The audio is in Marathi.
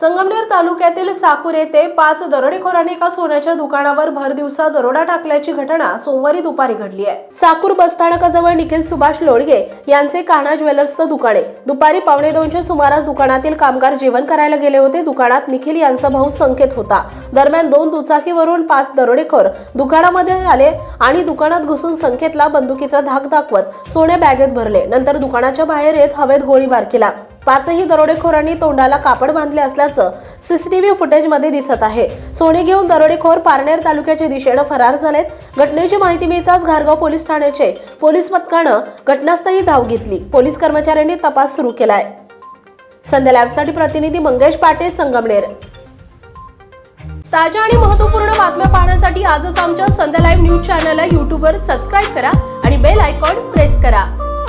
संगमनेर तालुक्यातील साकूर येथे पाच दरोडेखोरांनी एका सोन्याच्या दुकानावर भर दिवसा दरोडा टाकल्याची घटना सोमवारी दुपारी घडली आहे. साकूर बसस्थानकाजवळ निखिल सुभाष लोडगे यांचे कान्हा ज्वेलर्सचं दुकान आहे. दुपारी पावणे दोनच्या सुमारास दुकानातील कामगार जेवण करायला गेले होते. दुकानात निखिल यांचा भाऊ संकेत होता. दरम्यान दोन दुचाकीवरून पाच दरोडेखोर दुकानामध्ये आले आणि दुकानात घुसून संकेतला बंदुकीचा धाक दाखवत सोन्या बॅगेत भरले. नंतर दुकानाच्या बाहेर येत हवेत गोळीबार केला. पाचही दरोडेखोरांनी तोंडाला कापड बांधले असल्याचं सीसीटीव्ही फुटेजमध्ये दिसत आहे. सोने घेऊन दरोडेखोर पारनेर तालुक्याच्या दिशेनं फरार झालेत. घटनेची माहिती मिळताच घारगाव पोलीस ठाण्याचे पोलीस पथकानं घटनास्थळी धाव घेतली. पोलीस कर्मचाऱ्यांनी तपास सुरू केलाय. संध्या लॅबसाठी प्रतिनिधी मंगेश पाटे संगमनेर. ताज्या आणि महत्त्वपूर्ण बातम्या पाहण्यासाठी आजच आमच्या संध्या लाईव्ह न्यूज चॅनलला यूट्यूबवर सबस्क्राईब करा आणि बेल आयकॉन प्रेस करा.